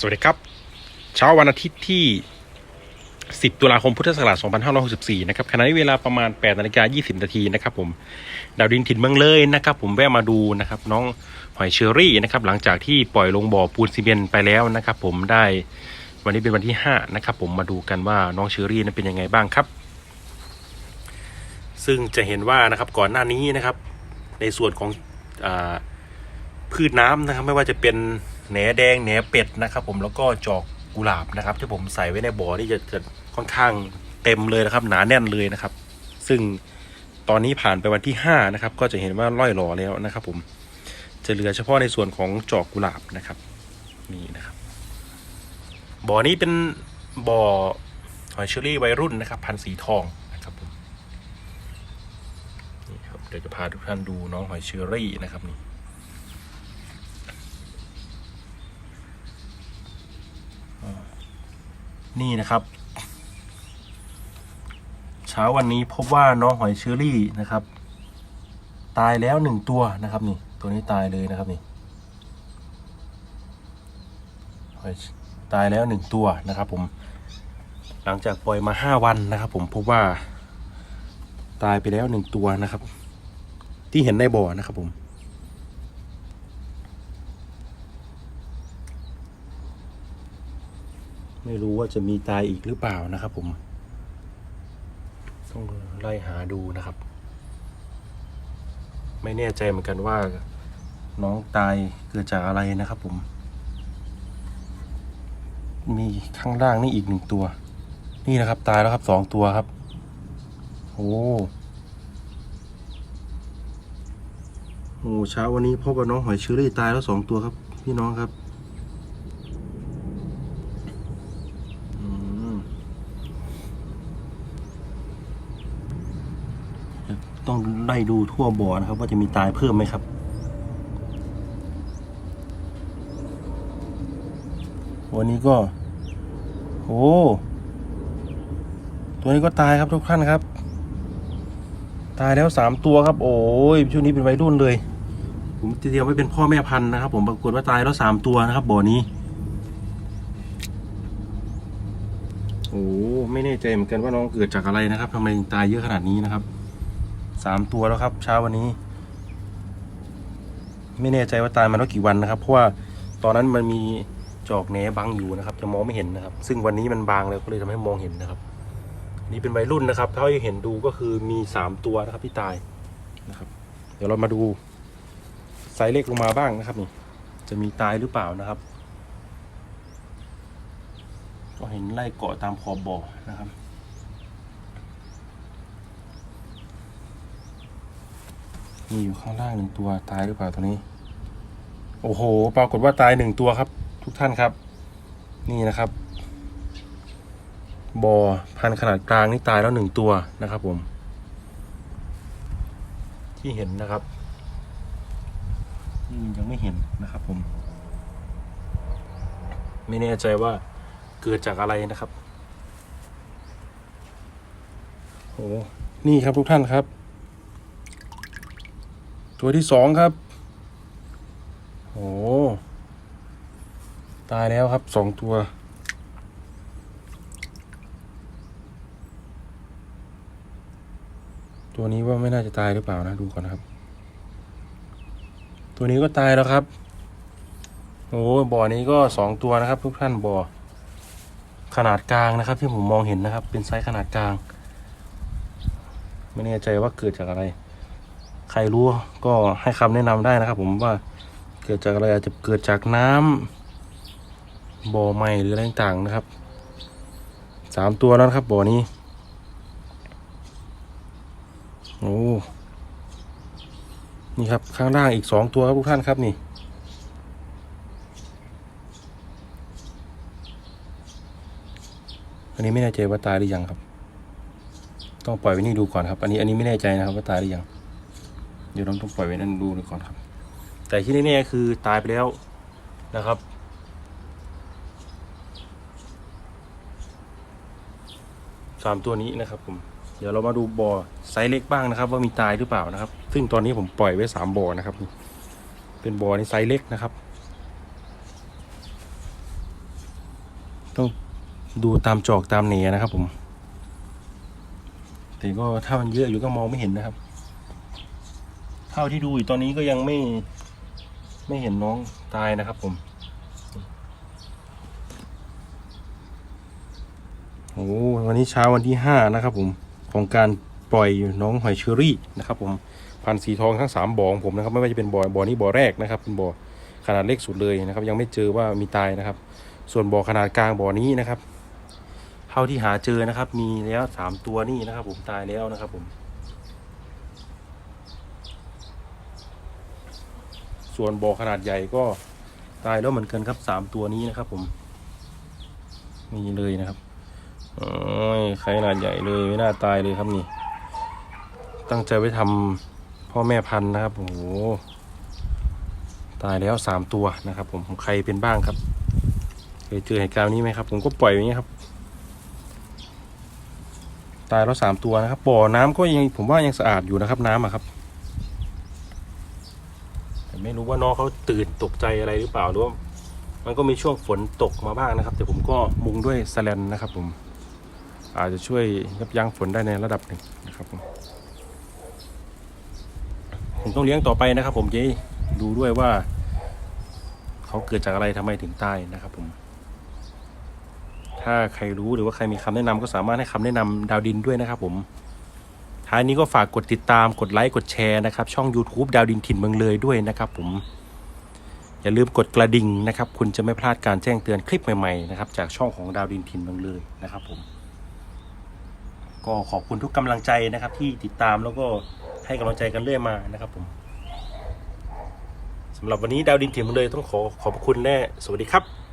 สวัสดีครับ เช้าวันอาทิตย์ที่ 10 ตุลาคมพุทธศักราช2564 นะครับขณะนี้เวลาประมาณ8นาฬิกา20 นาทีนะครับผมดาวดินถิ่นเมืองเลยนะครับ ผมแวะมาดูนะครับน้องหอยเชอรี่นะครับ หลังจากที่ปล่อยลงบ่อปูนซีเมนต์ไปแล้วนะครับ ผมได้วันนี้เป็นวันที่ 5 นะครับ ผมมาดูกันว่าน้องเชอรี่นั้นเป็นยังไงบ้างครับ ซึ่งจะเห็นว่านะครับก่อนหน้านี้นะครับ ในส่วนของอพืชน้ำนะครับ ไม่ว่าจะเป็น แหนแดงแหนเป็ดนะครับ ผมแล้วก็จอกกุหลาบนะครับ ที่ผมใส่ไว้ในบ่อนี่จะจะค่อนข้างเต็มเลยนะครับ หนาแน่นเลยนะครับ ซึ่งตอนนี้ผ่านไปวันที่ห้านะครับก็จะเห็นว่าร่อยหล่อแล้วนะครับ ผมจะเหลือเฉพาะในส่วนของจอกกุหลาบนะครับนี่นะครับ บ่อนี้เป็นบ่อหอยเชอรี่วัยรุ่นนะครับ พันสีทองนะครับผมนี่ครับเดี๋ยวจะพาทุกท่านดูน้องหอยเชอรี่นะครับนี่อ่า นี่นะครับ เช้าวันนี้พบว่าน้องหอยเชอรี่นะครับ ตายแล้วหนึ่งตัวนะครับนี่ ตัวนี้ตายเลยนะครับนี่หอยตายแล้วหนึ่งตัวนะครับ ผม หลังจากปล่อยมาห้าวันนะครับ ผมพบว่า ตายไปแล้วหนึ่งตัวนะครับ ที่เห็นในบ่อนะครับผม ไม่รู้ว่าจะมีตายอีกหรือเปล่านะครับ ผม ต้องไล่หาดูนะครับ ไม่แน่ใจเหมือนกันว่า น้องตายเกิดจากอะไรนะครับ ผม มีข้างล่างนี่อีกหนึ่งตัว นี่นะครับ ตายแล้วครับสองตัวครับโอ้โหเช้าวันนี้พบกับน้องหอยเชอรี่ตายแล้วสองตัวครับ พี่น้องครับอืมเดี๋ยว ต้องไล่ดูทั่วบ่อนะครับ ว่าจะมีตายเพิ่มไหมครับวันนี้ก็โอ้ตัวนี้ก็ตายครับทุกท่านครับ ตายแล้วสามตัวครับ โอ้ยช่วงนี้เป็นวัยรุ่นเลย ผมเตรียมไว้เป็นพ่อแม่พันธุ์นะครับ ผมปรากฏว่าตายแล้วสามตัวนะครับบ่อนี้โอ้ไม่แน่ใจเหมือนกันว่าน้องเกิดจากอะไรนะครับทำไมตายเยอะขนาดนี้นะครับ สามตัวแล้วครับ เช้าวันนี้ ไม่แน่ใจว่าตายมาแล้วกี่วันนะครับ เพราะว่าตอนนั้นมันมีจอกแหนบังอยู่นะครับ จะมองไม่เห็นนะครับ ซึ่งวันนี้มันบางแล้วก็เลยทำให้มองเห็นนะครับ นี่เป็นวัยรุ่นนะครับเท่าที่เห็นดูก็คือมีสามตัวนะครับที่ตายนะครับ เดี๋ยวเรามาดูไซส์เล็กลงมาบ้างนะครับนี่จะมีตายหรือเปล่านะครับ ก็เห็นไล่เกาะตามขอบบ่อนะครับ มีอยู่ข้างล่างหนึ่งตัวตายหรือเปล่าตัวนี้ โอ้โห ปรากฏว่าตายหนึ่งตัวครับ ทุกท่านครับ นี่นะครับบอพันขนาดกลางนี่ตายแล้วหนึ่งตัวนะครับ ผม ที่เห็นนะครับยังไม่เห็นนะครับ ผม ไม่แน่ใจว่าเกิดจากอะไรนะครับโอ้นี่ครับทุกท่านครับ ตัวที่สองครับ โอ้ตายแล้วครับสองตัว ตัวนี้ว่าไม่น่าจะตายหรือเปล่านะ ดูก่อนนะครับ ตัวนี้ก็ตายแล้วครับ โอ้บ่อนี้ก็สองตัวนะครับ ทุกท่านบ่อขนาดกลางนะครับ ที่ผมมองเห็นนะครับ เป็นไซส์ขนาดกลาง ไม่แน่ใจว่าเกิดจากอะไร ใครรู้ก็ให้คำแนะนำได้นะครับ ผมว่าเกิดจากอะไรอาจจะเกิดจากน้ำบ่อใหม่หรืออะไรต่างๆนะครับสามตัวแล้วครับบ่อนี้โอ้นี่ครับข้างล่างอีกสองตัวครับทุกท่านครับนี่อันนี้ไม่แน่ใจว่าตายหรือยังครับ ต้องปล่อยไว้นี่ดูก่อนครับ อันนี้อันนี้ไม่แน่ใจนะครับว่าตายหรือยัง เดี๋ยวเราต้องปล่อยไว้นั่นดูก่อนครับ แต่ที่แน่ๆคือตายไปแล้วนะครับ สามตัวนี้นะครับผม เดี๋ยวเรามาดูบ่อไซส์เล็กบ้างนะครับ ว่ามีตายหรือเปล่านะครับ ซึ่งตอนนี้ผมปล่อยไว้สามบ่อนะครับ เป็นบ่อในไซส์เล็กนะครับ ต้องดูตามจอกตามเหนียนะครับผม แต่ก็ถ้ามันเยอะอยู่ก็มองไม่เห็นนะครับ ท่าที่ดูอยู่ตอนนี้ก็ยังไม่ไม่เห็นน้องตายนะครับผมโอ้วันนี้เช้าวันที่ห้านะครับผมของการปล่อยน้องหอยเชอรี่นะครับ ผมพันสีทองทั้งสามบ่อของผมนะครับ ไม่ว่าจะเป็นบ่อบ่อนี้บ่อแรกนะครับเป็นบ่อขนาดเล็กสุดเลยนะครับ ยังไม่เจอว่ามีตายนะครับ ส่วนบ่อขนาดกลางบ่อนี้นะครับ เท่าที่หาเจอนะครับ มีแล้วสามตัวนี่นะครับ ผมตายแล้วนะครับ ผม ส่วนบ่อขนาดใหญ่ก็ตายแล้วเหมือนกันครับสามตัวนี้นะครับ ผมมีเลยนะครับโอ้ยไข่ขนาดใหญ่เลยไม่น่าตายเลยครับนี่ ตั้งใจไว้ทำพ่อแม่พันธุ์นะครับโอ้โหตายแล้วสามตัวนะครับ ผมใครเป็นบ้างครับเคยเจอเหตุการณ์นี้ไหมครับ ผมก็ปล่อยอย่างนี้ครับ ตายแล้วสามตัวนะครับบ่อน้ำก็ยังผมว่ายังสะอาดอยู่นะครับน้ำอะครับ ไม่รู้ว่าน้องเขาตื่นตกใจอะไรหรือเปล่าหรือว่ามันก็มีช่วงฝนตกมาบ้างนะครับ แต่ผมก็มุงด้วยสแลนนะครับผมอาจจะช่วยยับยั้งฝนได้ในระดับหนึ่งนะครับผมผมต้องเลี้ยงต่อไปนะครับ ผมจะดูด้วยว่า เขาเกิดจากอะไรทำไมถึงตายนะครับ ผม ถ้าใครรู้หรือว่าใครมีคำแนะนำก็สามารถให้คำแนะนำดาวดินด้วยนะครับ ผม ท้ายนี้ก็ฝากกดติดตามกดไลค์กดแชร์นะครับ ช่อง YouTube ดาวดินถิ่นเมืองเลยด้วยนะครับผม อย่าลืมกดกระดิ่งนะครับ คุณจะไม่พลาดการแจ้งเตือนคลิปใหม่ๆนะครับจากช่องของดาวดินถิ่นเมืองเลยนะครับผม ก็ขอบคุณทุกกำลังใจนะครับ ที่ติดตามแล้วก็ให้กำลังใจกันเรื่อยมานะครับผมสำหรับวันนี้ดาวดินถิ่นเมืองเลยต้องขอขอบคุณแน่สวัสดีครับ